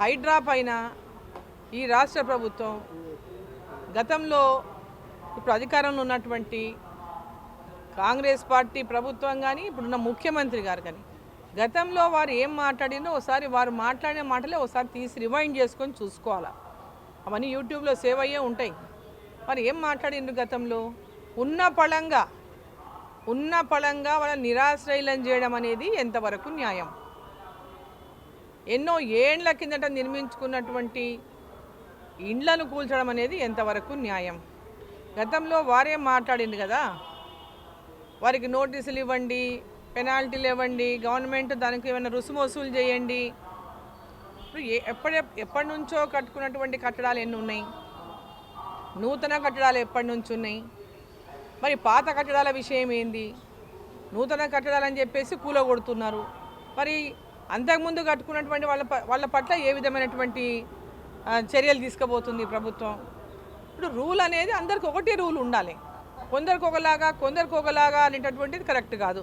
హైడ్రా పైన ఈ రాష్ట్ర ప్రభుత్వం గతంలో ఇప్పుడు అధికారంలో ఉన్నటువంటి కాంగ్రెస్ పార్టీ ప్రభుత్వం కానీ ఇప్పుడున్న ముఖ్యమంత్రి గారు కానీ గతంలో వారు ఏం మాట్లాడిందో ఒకసారి వారు మాట్లాడిన మాటలే ఒకసారి తీసి రివైండ్ చేసుకొని చూసుకోవాలా. అవన్నీ యూట్యూబ్లో సేవ్ అయ్యే ఉంటాయి. వారు ఏం మాట్లాడిండ్రు గతంలో? ఉన్న పళంగా ఉన్న పళంగా వాళ్ళ నిరాశ్రయులను చేయడం అనేది ఎంతవరకు న్యాయం? ఎన్నో ఏండ్ల కిందట నిర్మించుకున్నటువంటి ఇండ్లను కూల్చడం అనేది ఎంతవరకు న్యాయం? గతంలో వారే మాట్లాడింది కదా వారికి నోటీసులు ఇవ్వండి పెనాల్టీలు ఇవ్వండి గవర్నమెంట్ దానికి ఏమైనా రుసుము వసూలు చేయండి. ఇప్పుడు ఎప్పటి ఎప్పటి నుంచో కట్టుకున్నటువంటి కట్టడాలు ఎన్ని ఉన్నాయి? నూతన కట్టడాలు ఎప్పటి నుంచి ఉన్నాయి? మరి పాత కట్టడాల విషయం ఏంది? నూతన కట్టడాలని చెప్పేసి కూలగొడుతున్నారు. మరి అంతకుముందు కట్టుకున్నటువంటి వాళ్ళ వాళ్ళ పట్ల ఏ విధమైనటువంటి చర్యలు తీసుకోబోతుంది ప్రభుత్వం? ఇప్పుడు రూల్ అనేది అందరికి ఒకటే రూల్ ఉండాలి. కొందరికి ఒకలాగా కొందరికి ఒకలాగా అనేటటువంటిది కరెక్ట్ కాదు.